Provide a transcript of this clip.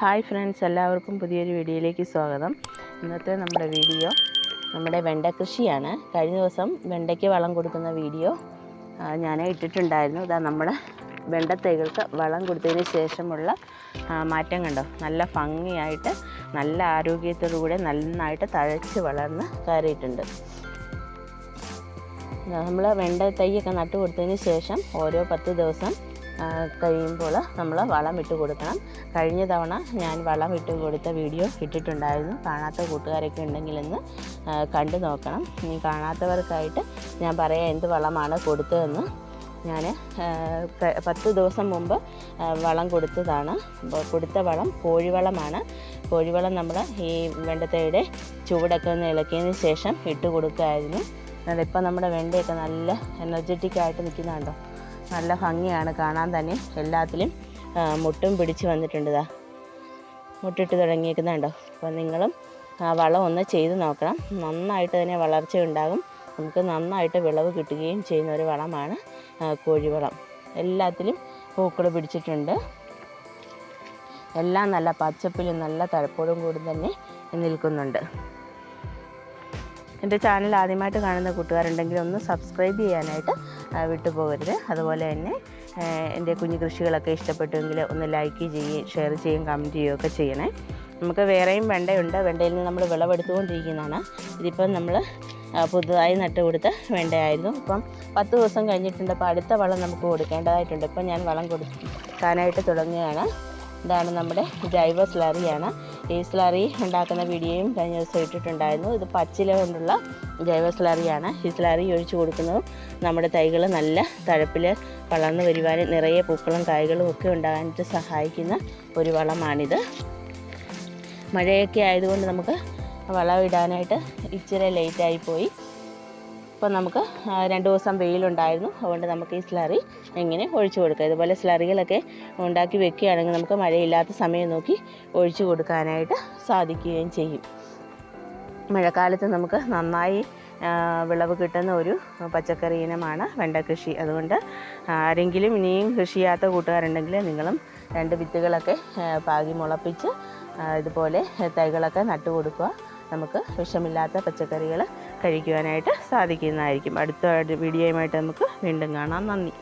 Hi friends എല്ലാവർക്കും പുതിയൊരു വീഡിയോയിലേക്ക് സ്വാഗതം. ഇന്നത്തെ നമ്മുടെ വീഡിയോ നമ്മുടെ വെണ്ട കൃഷിയാണ്. കഴിഞ്ഞ ദിവസം വെണ്ടയ്ക്ക് വളം കൊടുക്കുന്ന വീഡിയോ ഞാൻ ഇട്ടിട്ടുണ്ടായിരുന്നു. ഇതാ നമ്മുടെ വെണ്ട തൈകൾക്ക് വളം കൊടുത്തതിന് ശേഷമുള്ള മാറ്റം കണ്ടോ? നല്ല ഭംഗിയായിട്ട് നല്ല ആരോഗ്യത്തോടു കൂടെ നന്നായിട്ട് തഴച്ച് വളർന്ന് കയറിയിട്ടുണ്ട്. നമ്മൾ വെണ്ട തൈയൊക്കെ നട്ടു കൊടുത്തതിന് ശേഷം ഓരോ പത്ത് ദിവസം കഴിയുമ്പോൾ നമ്മൾ വളം ഇട്ട് കൊടുക്കണം. കഴിഞ്ഞ തവണ ഞാൻ വളം ഇട്ട് കൊടുത്ത വീഡിയോ ഇട്ടിട്ടുണ്ടായിരുന്നു. കാണാത്ത കൂട്ടുകാരൊക്കെ ഉണ്ടെങ്കിൽ ഒന്ന് കണ്ടു നോക്കണം. ഇനി കാണാത്തവർക്കായിട്ട് ഞാൻ പറയാം എന്ത് വളമാണ് കൊടുത്തതെന്ന്. ഞാൻ പത്ത് ദിവസം മുമ്പ് വളം കൊടുത്തതാണ്. കൊടുത്ത വളം കോഴിവളമാണ്. കോഴിവളം നമ്മൾ ഈ വെണ്ടത്തയുടെ ചൂടൊക്കെ ഒന്ന് ഇളക്കിയതിന് ശേഷം ഇട്ട് കൊടുക്കുമായിരുന്നു ഇപ്പം നമ്മുടെ വെണ്ടയൊക്കെ നല്ല എനർജറ്റിക് ആയിട്ട് നിൽക്കുന്നുണ്ടോ? നല്ല ഭംഗിയാണ് കാണാൻ തന്നെ എല്ലാത്തിലും. മുട്ടും പിടിച്ച് വന്നിട്ടുണ്ട് ഇതാ മുട്ടിട്ട് തുടങ്ങിയിരിക്കുന്നുണ്ടോ അപ്പോൾ നിങ്ങളും ആ വളം ഒന്ന് ചെയ്ത് നോക്കണം. നന്നായിട്ട് തന്നെ വളർച്ച ഉണ്ടാകും. നമുക്ക് നന്നായിട്ട് വിളവ് കിട്ടുകയും ചെയ്യുന്ന ഒരു വളമാണ് കോഴിവളം. എല്ലാത്തിലും പൂക്കൾ പിടിച്ചിട്ടുണ്ട്. എല്ലാം നല്ല പച്ചപ്പിലും നല്ല തഴപ്പോടും കൂടി തന്നെ നിൽക്കുന്നുണ്ട്. എന്റെ ചാനൽ ആദ്യമായിട്ട് കാണുന്ന കൂട്ടുകാരുണ്ടെങ്കിൽ ഒന്ന് സബ്സ്ക്രൈബ് ചെയ്യാനായിട്ട് വിട്ടുപോകരുത്. അതുപോലെ തന്നെ എന്റെ കുഞ്ഞു കൃഷികളൊക്കെ ഇഷ്ടപ്പെട്ടുവെങ്കിൽ ഒന്ന് ലൈക്ക് ചെയ്യുകയും ഷെയർ ചെയ്യുകയും കമന്റ് ചെയ്യുകയൊക്കെ ചെയ്യണേ. നമുക്ക് വേറെയും വെണ്ടയുണ്ട്. വെണ്ടയിൽ നിന്ന് നമ്മൾ വിളവെടുത്തുകൊണ്ടിരിക്കുന്നതാണ്. ഇതിപ്പം നമ്മൾ പുതുതായി നട്ട് കൊടുത്ത വെണ്ടയായിരുന്നു. ഇപ്പം പത്ത് ദിവസം കഴിഞ്ഞിട്ടുണ്ട്. അപ്പോൾ അടുത്ത വളം നമുക്ക് കൊടുക്കേണ്ടതായിട്ടുണ്ട്. ഇപ്പം ഞാൻ വളം കൊടുക്കാനായിട്ട് തുടങ്ങുകയാണ്. ഇതാണ് നമ്മുടെ ജൈവ സ്ലറിയാണ്. സ്ലറി ഉണ്ടാക്കുന്ന വീഡിയോയും കഴിഞ്ഞ ദിവസം ഇട്ടിട്ടുണ്ടായിരുന്നു. ഇത് പച്ചില കൊണ്ടുള്ള ജൈവ സ്ലറിയാണ് ഈ സ്ലറി ഒഴിച്ചു കൊടുക്കുന്നതും നമ്മുടെ തൈകൾ നല്ല തഴപ്പിൽ വളർന്നു വരുവാനും നിറയെ പൂക്കളും കായ്കളും ഒക്കെ ഉണ്ടാകാനായിട്ട് സഹായിക്കുന്ന ഒരു വളമാണിത്. മഴയൊക്കെ ആയതുകൊണ്ട് നമുക്ക് വളം ഇടാനായിട്ട് ഇച്ചിരി ലേറ്റായി പോയി. ഇപ്പം നമുക്ക് രണ്ട് ദിവസം വെയിലുണ്ടായിരുന്നു. അതുകൊണ്ട് നമുക്ക് ഈ സ്ലറി ഇങ്ങനെ ഒഴിച്ചു കൊടുക്കുക ഇതുപോലെ സ്ലറികളൊക്കെ ഉണ്ടാക്കി വെക്കുകയാണെങ്കിൽ നമുക്ക് മഴയില്ലാത്ത സമയം നോക്കി ഒഴിച്ചു കൊടുക്കാനായിട്ട് സാധിക്കുകയും ചെയ്യും. മഴക്കാലത്ത് നമുക്ക് നന്നായി വിളവ് കിട്ടുന്ന ഒരു പച്ചക്കറി ഇനമാണ് വെണ്ട കൃഷി അതുകൊണ്ട് ആരെങ്കിലും ഇനിയും കൃഷി ചെയ്യാത്ത കൂട്ടുകാരുണ്ടെങ്കിൽ നിങ്ങളും രണ്ട് വിത്തുകളൊക്കെ പാകി മുളപ്പിച്ച് ഇതുപോലെ തൈകളൊക്കെ നട്ടു കൊടുക്കുക നമുക്ക് വിഷമില്ലാത്ത പച്ചക്കറികൾ കഴിക്കുവാനായിട്ട് സാധിക്കുന്നതായിരിക്കും. അടുത്ത വീഡിയോയുമായിട്ട് നമുക്ക് വീണ്ടും കാണാം. നന്ദി.